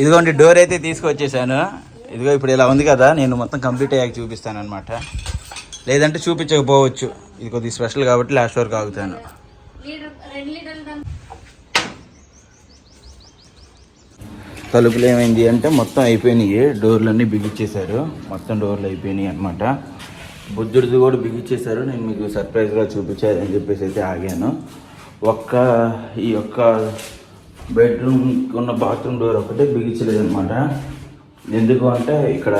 ఇదిగోండి డోర్ అయితే తీసుకొచ్చేసాను. ఇదిగో ఇప్పుడు ఇలా ఉంది కదా నేను మొత్తం కంప్లీట్ అయ్యాక చూపిస్తాను అనమాట లేదంటే చూపించకపోవచ్చు. ఇది కొద్దిగా స్పెషల్ కాబట్టి లాస్ట్ వరకు ఆగుతాను. తలుపులు ఏమైంది అంటే మొత్తం అయిపోయినాయి. డోర్లన్నీ బిగించేశారు మొత్తం డోర్లు అయిపోయినాయి అనమాట బుద్ధుడిది కూడా బిగించేశారు నేను మీకు సర్ప్రైజ్గా చూపించాలని చెప్పేసి అయితే ఆగాను. ఒక్క ఈ యొక్క బెడ్రూమ్ ఉన్న బాత్రూమ్ డోర్ ఒకటే బిగించలేదు అనమాట ఎందుకు అంటే ఇక్కడ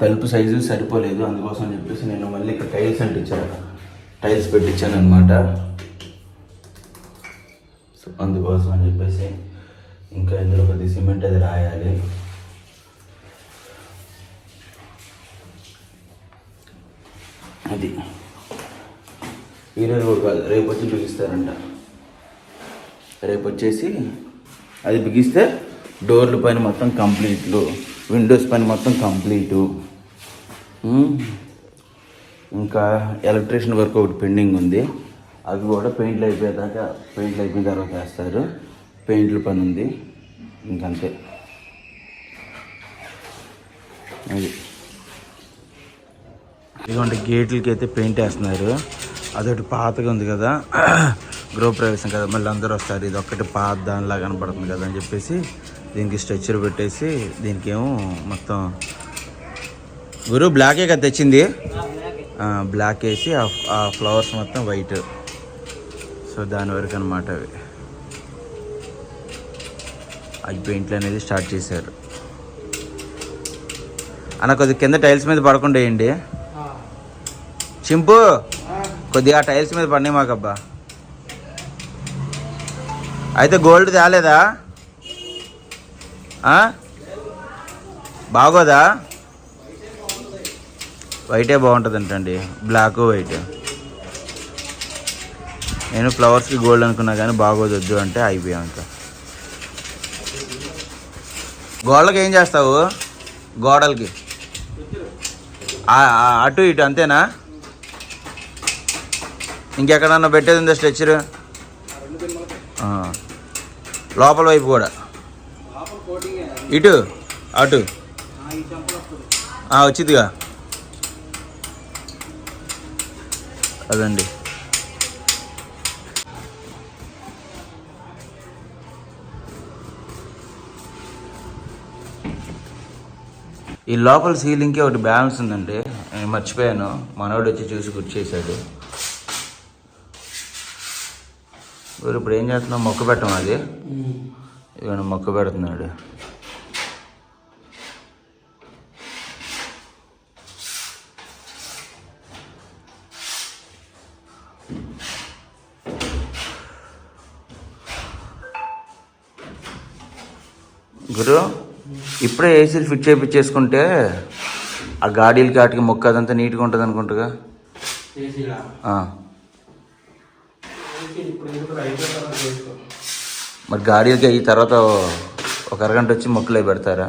తలుపు సైజు సరిపోలేదు. అందుకోసం అని చెప్పేసి నేను మళ్ళీ ఇక్కడ టైల్స్ అంటించాను టైల్స్ పెట్టించాను అనమాట సో అందుకోసం అని చెప్పేసి ఇంకా ఇందులో కొద్ది సిమెంట్ అది రాయాలి. అది. ఈరోజు రేపు వచ్చి బిగిస్తారంట రేపు వచ్చేసి అది బిగిస్తే డోర్ల పైన మొత్తం కంప్లీట్లు విండోస్ పైన మొత్తం కంప్లీటు. ఇంకా ఎలక్ట్రీషియన్ వర్క్ ఒకటి పెండింగ్ ఉంది. అవి కూడా పెయింట్లు అయిపోయేదాకా పెయింట్లు అయిపోయిన తర్వాత వేస్తారు. పెయింట్ల పని ఉంది. ఇంకంతే. అది. ఇటువంటి గేట్లకి అయితే పెయింట్ వేస్తున్నారు. అదొకటి పాతగా ఉంది కదా. గృహప్రవేశం కదా మళ్ళీ అందరూ వస్తారు. ఇది ఒక్కటి పాత దానిలా కనపడుతుంది కదా అని చెప్పేసి దీనికి స్ట్రెచ్చర్ పెట్టేసి దీనికి ఏమో మొత్తం గురు బ్లాకే కదా తెచ్చింది. బ్లాక్ వేసి ఆ ఫ్లవర్స్ మొత్తం వైట్. సో దాని వరకు అనమాట అవి. అవి పెయింట్లు అనేది స్టార్ట్ చేశారు. అన్న కొద్దిగా కింద టైల్స్ మీద పడకుండా వేయండి. చింపు కొద్దిగా టైల్స్ మీద పడినాయి మాకబ్బా. అయితే గోల్డ్ తేలేదా? బాగోదా? వైటే బాగుంటుందంటండి. బ్లాక్ వైట్ నేను ఫ్లవర్స్కి గోల్డ్ అనుకున్నా కానీ బాగోదొద్దు అంటే అయిపోయాం ఇంకా. గోడలకి ఏం చేస్తావు? గోడలకి. అటు ఇటు అంతేనా? ఇంకెక్కడన్నా పెట్టేది ఉందా స్ట్రెచ్చర్? లోపల వైపు కూడా. ఇటు? అటు? ఆ, వచ్చిందిగా. అదండి. ఈ లోపల సీలింగ్కి ఒకటి బ్యాలెన్స్ ఉందండి. నేను మర్చిపోయాను. మనోడు వచ్చి చూసి గుర్తు చేశాడు. ఇప్పుడు ఏం చేస్తున్నావు? మొక్క పెట్టం అది? ఇవన్న మొక్క పెడుతున్నాడు. గురు ఇప్పుడే ఏసీలు ఫిట్ చేయించేసుకుంటే ఆ గాడీలకి వాటికి మొక్క అదంతా నీట్గా ఉంటుంది అనుకుంటుగా చేసిరా ఆ. ఇప్పుడు ఎందుకు అయిపోయిన తర్వాత చేసుకో మరి గాడీలకి అయ్యి తర్వాత ఒక అరగంట వచ్చి మొక్కలు పెడతారా?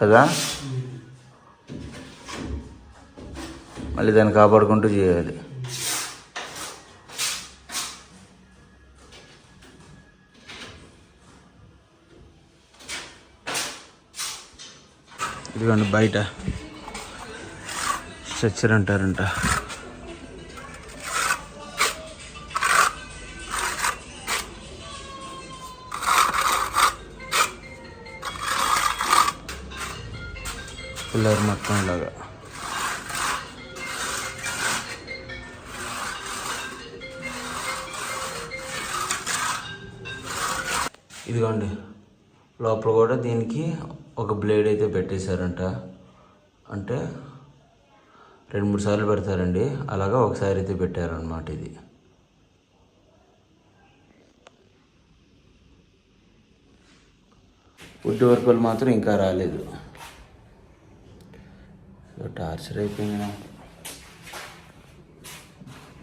కదా? మళ్ళీ దాన్ని కాపాడుకుంటూ చేయాలి. ఇదిగోండి బయట స్ట్రెచ్చర్ అంటారంట. పిల్లర్ మొత్తం ఇలాగా. ఇదిగోండి లోపల కూడా దీనికి ఒక బ్లేడ్ అయితే పెట్టేశారంట. అంటే రెండు మూడు సార్లు పెడతారండి. అలాగా ఒకసారి అయితే పెట్టారనమాట ఇది. వుడ్ వర్కులు మాత్రం ఇంకా రాలేదు. టార్చర్ అయిపోయింది నాకు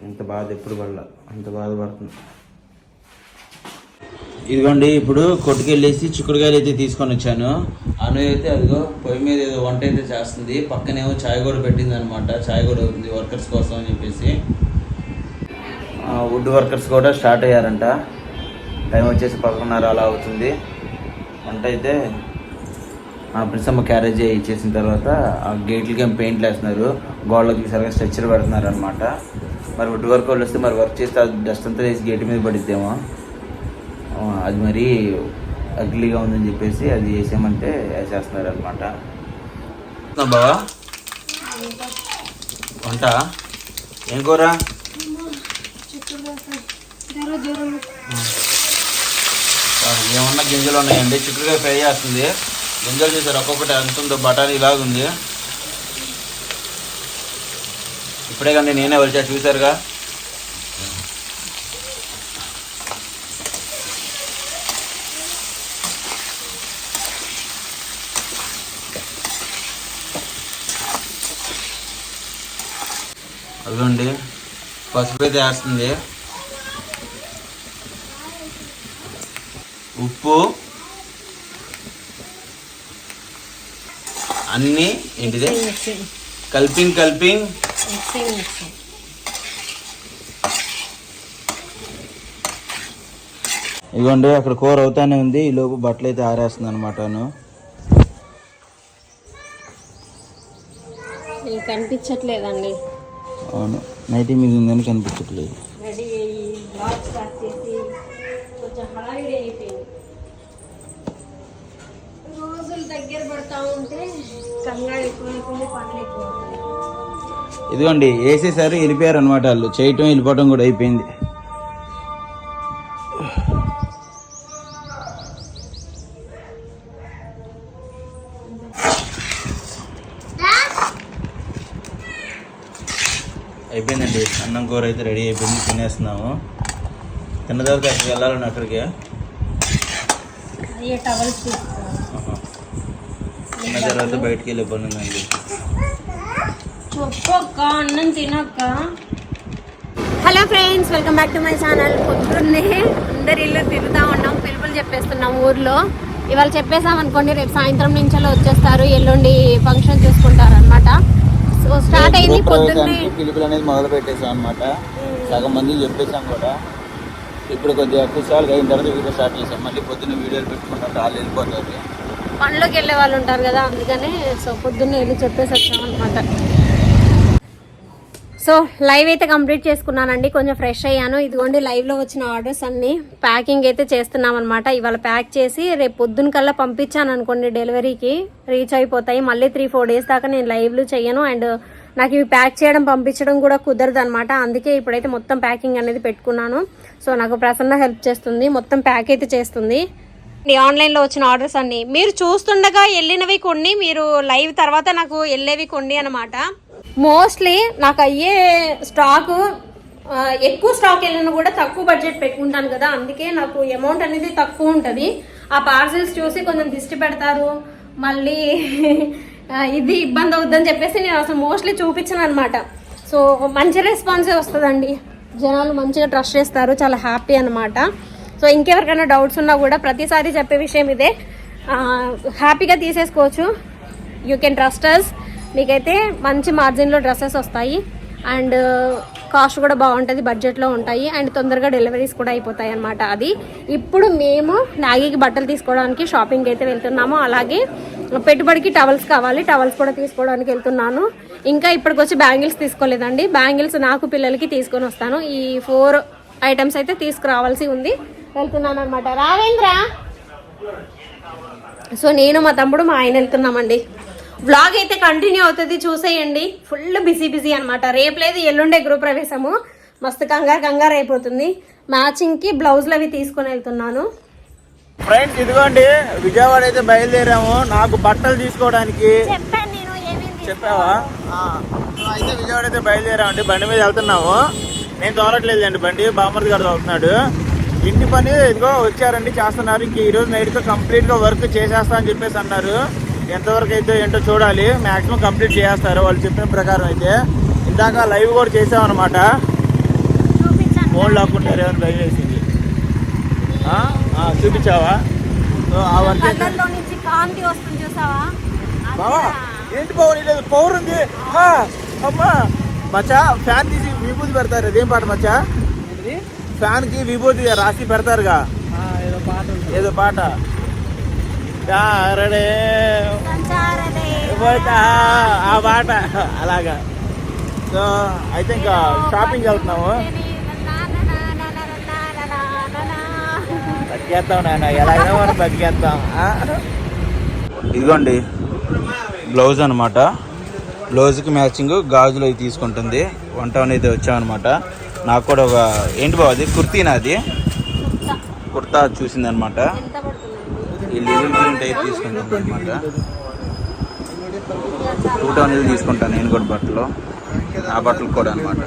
ఇంత బాధ ఎప్పుడు పడలా? అంత బాధపడుతుంది ఇదిగోండి ఇప్పుడు కొట్టుకెళ్ళేసి చిక్కుడుకాయలు అయితే తీసుకొని వచ్చాను. అను అయితే అదిగో పొయ్యి మీద ఏదో వంట అయితే చేస్తుంది. పక్కనేమో చాయ్ కూడా పెట్టింది అనమాట చాయ్ కూడా ఉంది వర్కర్స్ కోసం అని చెప్పేసి. వుడ్ వర్కర్స్ కూడా స్టార్ట్ అయ్యారంట. టైం వచ్చేసి పదకొండున్నర అలా అవుతుంది. వంట అయితే మా ప్రిన్సమ్మ క్యారేజ్ ఇచ్చేసిన తర్వాత ఆ గేట్లకి ఏం పెయింట్లు వేస్తున్నారు. గోడలకి సరిగా స్ట్రక్చర్ పెడుతున్నారు అనమాట మరి వుడ్ వర్క్ వాళ్ళు వస్తే మరి వర్క్ చేస్తే డస్ట్ అంతా వేసి గేట్ మీద పడిద్దేమో. అది మరి అగ్లీగా ఉందని చెప్పేసి అది చేసామంటే చేస్తున్నారు అనమాట బావా? వంట? ఏం కూర? ఏమన్నా గింజలు ఉన్నాయండి. చిక్కుడుకాయ ఫ్రై చేస్తుంది. గింజలు చూసారు? ఒక్కొక్కటి ఎంత ఉందో? బఠానీ ఇలాగుంది ఇప్పుడే కానీ నేనే వచ్చా చూసారుగా? అదిగోండి పసుపు అయితే వేస్తుంది. ఉప్పు అన్నీ ఏంటిది? కల్పింగ్ కల్పింగ్. ఇదిగోండి అక్కడ కూర అవుతానే ఉంది. ఈ లోపు బట్టలు అయితే ఆరేస్తుంది అనమాట కనిపించట్లేదండి. అవును. నైట్ మీద ఉందని కనిపించట్లేదు. దగ్గర పడతా ఉంటే కంగారు పనులు ఎక్కువ ఇదిగోండి వేసేసారు వెళ్ళిపోయారు అనమాట వాళ్ళు. చేయటం వెళ్ళిపోవటం కూడా అయిపోయింది. తినేస్తున్నాము. తిన్న తర్వాత అక్కడికి? వెళ్ళాలండి అక్కడికి. తిన్న తర్వాత బయటికి వెళ్ళే పని ఉందండి. చెప్పక్క అన్నం తినక్క. Hello friends welcome back to my channel. పొద్దున్నే అందరి ఇల్లు తిరుగుతా ఉన్నాం పిలుపులు చెప్పేస్తున్నాం ఊర్లో. ఇవాళ చెప్పేసాం అనుకోండి రేపు సాయంత్రం నుంచి వచ్చేస్తారు ఎల్లుండి ఫంక్షన్ చూసుకుంటారు అనమాట సో స్టార్ట్ అయింది పొద్దున్నే. పిలుపులు అనేది మొదలు పెట్టేసాం అనమాట సగం మంది చెప్పేసాం కూడా. ఇప్పుడు కొద్దిగా కుషాలుగా అయిన తర్వాత వీడియో స్టార్ట్ చేసాం మళ్ళీ పొద్దున్న వీడియోలు పెట్టుకుంటే వాళ్ళు వెళ్ళిపోతారు పనిలోకి వెళ్ళే వాళ్ళు ఉంటారు కదా అందుకనే సో పొద్దున్నే వెళ్ళి చెప్పేసి వచ్చాం అనమాట సో లైవ్ అయితే కంప్లీట్ చేసుకున్నానండి. కొంచెం ఫ్రెష్ అయ్యాను. ఇదిగోండి లైవ్లో వచ్చిన ఆర్డర్స్ అన్ని. ప్యాకింగ్ అయితే చేస్తున్నాం అనమాట ఇవాళ ప్యాక్ చేసి రేపు పొద్దున్న కల్లా పంపించాను అనుకోండి డెలివరీకి రీచ్ అయిపోతాయి. మళ్ళీ త్రీ ఫోర్ డేస్ దాకా నేను లైవ్లు చేయను. అండ్ నాకు ఇవి ప్యాక్ చేయడం పంపించడం కూడా కుదరదు అనమాట అందుకే ఇప్పుడైతే మొత్తం ప్యాకింగ్ అనేది పెట్టుకున్నాను. సో నాకు ప్రసన్న హెల్ప్ చేస్తుంది. మొత్తం ప్యాక్ అయితే చేస్తుంది. ఆన్లైన్లో వచ్చిన ఆర్డర్స్ అన్ని. మీరు చూస్తుండగా వెళ్ళినవి కొన్ని మీరు లైవ్ తర్వాత నాకు వెళ్ళేవి కొన్ని అనమాట మోస్ట్లీ నాకు అయ్యే స్టాకు ఎక్కువ స్టాక్ వెళ్ళినా కూడా తక్కువ బడ్జెట్ పెట్టుకుంటాను కదా. అందుకే నాకు అమౌంట్ అనేది తక్కువ ఉంటుంది. ఆ పార్సిల్స్ చూసి కొంచెం దిష్టి పెడతారు. మళ్ళీ ఇది ఇబ్బంది అవుద్దని చెప్పేసి నేను అసలు మోస్ట్లీ చూపించాను అనమాట సో మంచి రెస్పాన్సే వస్తుందండి. జనాలు మంచిగా ట్రస్ట్ చేస్తారు చాలా హ్యాపీ అనమాట సో ఇంకెవరికైనా డౌట్స్ ఉన్నా కూడా ప్రతిసారి చెప్పే విషయం ఇదే. హ్యాపీగా తీసేసుకోవచ్చు. యూ కెన్ ట్రస్ట్ అస్ మీకైతే మంచి మార్జిన్లో డ్రెస్సెస్ వస్తాయి. అండ్ కాస్ట్ uh, కూడా బాగుంటుంది బడ్జెట్లో ఉంటాయి. అండ్ తొందరగా డెలివరీస్ కూడా అయిపోతాయి అనమాట అది. ఇప్పుడు మేము నాగికి బట్టలు తీసుకోవడానికి షాపింగ్ అయితే వెళ్తున్నాము. అలాగే పెట్టుబడికి టవల్స్ కావాలి. టవల్స్ కూడా తీసుకోవడానికి వెళ్తున్నాను. ఇంకా ఇప్పటికొచ్చి బ్యాంగిల్స్ తీసుకోలేదండి. బ్యాంగిల్స్ నాకు పిల్లలకి తీసుకొని వస్తాను. ఈ ఫోర్ ఐటమ్స్ అయితే తీసుకురావాల్సి ఉంది. వెళ్తున్నాను అనమాట రావేంద్ర? సో నేను మా తమ్ముడు మా ఆయన వెళ్తున్నామండి. వ్లాగ్ అయితే కంటిన్యూ అవుతుంది చూసేయండి. ఫుల్ బిజీ బిజీ అనమాట రేపు లేదు ఎల్లుండే గృహ ప్రవేశము మస్తు కంగారు కంగారు అయిపోతుంది. మ్యాచింగ్కి బ్లౌజులు అవి తీసుకొని వెళ్తున్నాను. ఫ్రెండ్స్ ఇదిగోండి విజయవాడ అయితే బయలుదేరాము. నాకు బట్టలు తీసుకోవడానికి చెప్పావా? అయితే విజయవాడ అయితే బయలుదేరామండి బండి మీద వెళ్తున్నాము నేను తోలట్లేదండి బండి బామర్ది గారు తోలుతున్నాడు. ఇంటి పని ఇదిగో వచ్చారండి చేస్తున్నారు. ఇంక ఈ రోజు నైట్తో కంప్లీట్గా వర్క్ చేసేస్తా అని చెప్పేసి అన్నారు. ఎంతవరకు అయితే ఏంటో చూడాలి. మ్యాక్సిమం కంప్లీట్ చేస్తారు వాళ్ళు చెప్పిన ప్రకారం అయితే. ఇందాక లైవ్ కూడా చేసామన్నమాట. ఫోన్ లాక్కుంటారు ఏమైనా? ఆ, చూపించావా? సో ఆ వర్క్ అయితే కళ్ళల్లో నుంచి కాంతి వస్తుంది చూసావా? బావా ఏంటి బావ లేదు పవర్ ఉంది? హా, అమ్మా. మచ్చా ఫ్యాన్ తీసి విభూతి పెడతారు. అదేం పాట మచ్చా? ఫ్యాన్కి విభూతి రాసి పెడతారుగా. ఏదో పాట ఉంది. ఏదో పాట. చారడే సంచారదే. పోతా, ఆ పాట. అలాగా. సో అయితే ఇంకా షాపింగ్ వెళ్తున్నాము. బతికేస్తాం ఎలా ఎలాగైనా మనం బతికేద్దాం. ఇదిగోండి బ్లౌజ్ అనమాట బ్లౌజ్కి మ్యాచింగ్ గాజులు అవి తీసుకుంటుంది. వన్ టౌన్ అయితే వచ్చామన్నమాట. నాకు కూడా ఒక ఏంటి బాబు అది? కుర్తీనా అది? కుర్తా చూసిందనమాట అనమాట ఈ లివిల్ ప్రింట్ అయితే తీసుకుంటుంది అనమాట టూ టౌన్ ఇది తీసుకుంటాను నేను కూడా బట్టలు. ఆ బట్టలు కూడా అనమాట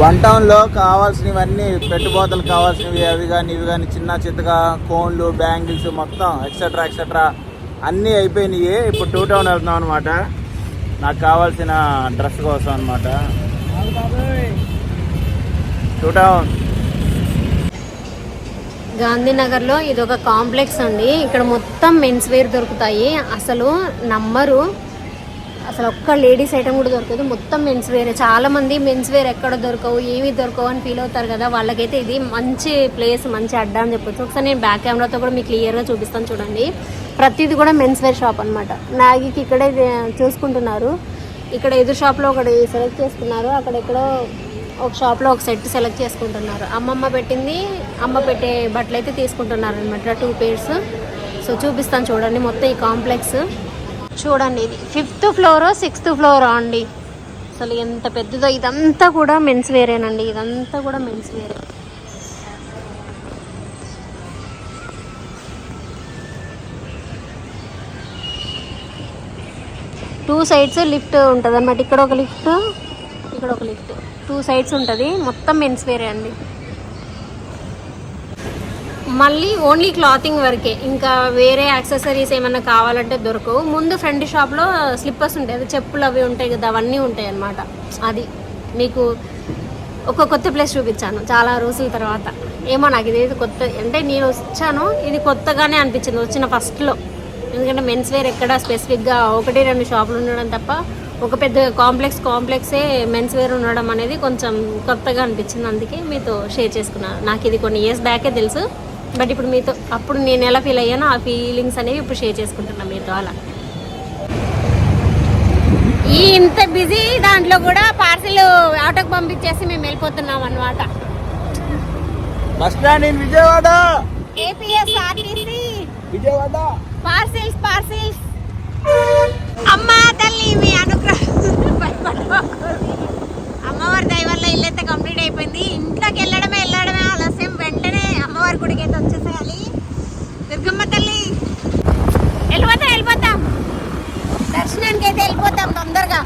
వన్ టౌన్లో కావాల్సినవన్నీ పెట్టుబోతలు కావాల్సినవి అవి కానీ ఇవి కానీ చిన్న చిత్తగా కోన్లు బ్యాంగిల్స్ మొత్తం ఎక్సెట్రా ఎక్సెట్రా అన్నీ అయిపోయినాయి. ఇప్పుడు టూ టౌన్ వెళ్తున్నాం అనమాట నాకు కావాల్సిన డ్రెస్ కోసం అనమాట టూ టౌన్. గాంధీనగర్లో ఇది ఒక కాంప్లెక్స్ అండి. ఇక్కడ మొత్తం మెన్స్ వేర్ దొరుకుతాయి. అసలు నమ్మరు. అసలు ఒక్క లేడీస్ ఐటమ్ కూడా దొరకదు. మొత్తం మెన్స్ వేరే చాలా మంది మెన్స్ వేర్ ఎక్కడ దొరకవు ఏమి దొరకవు అని ఫీల్ అవుతారు కదా. వాళ్ళకైతే ఇది మంచి ప్లేస్ మంచి అడ్డా అని చెప్పొచ్చు. ఒకసారి నేను బ్యాక్ కెమెరాతో కూడా మీకు క్లియర్గా చూపిస్తాను చూడండి. ప్రతిది కూడా మెన్స్ వేర్ షాప్ అనమాట నాగికి ఇక్కడే చూసుకుంటున్నారు. ఇక్కడ ఎదురు షాప్లో ఒకటి సెలెక్ట్ చేసుకున్నారు. అక్కడ ఎక్కడో ఒక షాప్లో ఒక సెట్ సెలెక్ట్ చేసుకుంటున్నారు. అమ్మమ్మ పెట్టింది అమ్మ పెట్టే బట్టలు అయితే తీసుకుంటున్నారు అనమాట టూ పేర్స్ సో చూపిస్తాను చూడండి మొత్తం ఈ కాంప్లెక్స్ చూడండి ఇది ఫిఫ్త్ ఫ్లోర్ సిక్స్త్ ఫ్లోర్ అండి. అసలు ఎంత పెద్దదో ఇదంతా కూడా మెన్స్ వేరేనండి ఇదంతా కూడా మెన్స్ వేరే టూ సైడ్స్ లిఫ్ట్ ఉంటుంది అనమాట ఇక్కడ ఒక లిఫ్ట్ ఇక్కడ ఒక లిఫ్ట్ టూ సైడ్స్ ఉంటుంది. మొత్తం మెన్స్ వేరే అండి. మళ్ళీ ఓన్లీ క్లాతింగ్ వరకే. ఇంకా వేరే యాక్సెసరీస్ ఏమైనా కావాలంటే దొరకవు. ముందు ఫ్రంట్ షాప్లో స్లిప్పర్స్ ఉంటాయి. అది చెప్పులు అవి ఉంటాయి కదా అవన్నీ ఉంటాయి అన్నమాట. అది మీకు ఒక కొత్త ప్లేస్ చూపించాను చాలా రోజుల తర్వాత. ఏమో నాకు ఇదేది కొత్త అంటే నేను వచ్చాను ఇది కొత్తగానే అనిపించింది వచ్చిన ఫస్ట్లో ఎందుకంటే మెన్స్ వేర్ ఎక్కడ స్పెసిఫిక్గా ఒకటి రెండు షాపులు ఉండడం తప్ప ఒక పెద్ద కాంప్లెక్స్ కాంప్లెక్సే మెన్స్ వేర్ ఉండడం అనేది కొంచెం కొత్తగా అనిపించింది. అందుకే మీతో షేర్ చేసుకున్నాను నాకు ఇది కొన్ని ఇయర్స్ బ్యాకే తెలుసు. బట్ ఇప్పుడు మీతో అప్పుడు నేను ఎలా ఫీల్ అయ్యానో ఆ ఫీలింగ్స్ అనేవి ఇప్పుడు షేర్ చేసుకుంటున్నాను మీతో అలా. ఈ ఇంత బిజీ దాంట్లో కూడా పార్సిల్ ఆటోకి పంపించేసి మేము వెళ్ళిపోతున్నాం అనమాట bus stand in Vijayawada APS RTC Vijayawada parcels parcels అమ్మా తల్లి మీ అనుగ్రహం. అమ్మవారి దయ వల్ల ఇల్లు అయితే కంప్లీట్ అయిపోయింది. ఇంట్లోకి వెళ్ళడమే అమ్మవారి గుడికి అయితే వచ్చేసేయాలి దుర్గమ్మ తల్లి వెళ్ళిపోతాం వెళ్ళిపోతాం. దర్శనానికి అయితే వెళ్ళిపోతాం తొందరగా.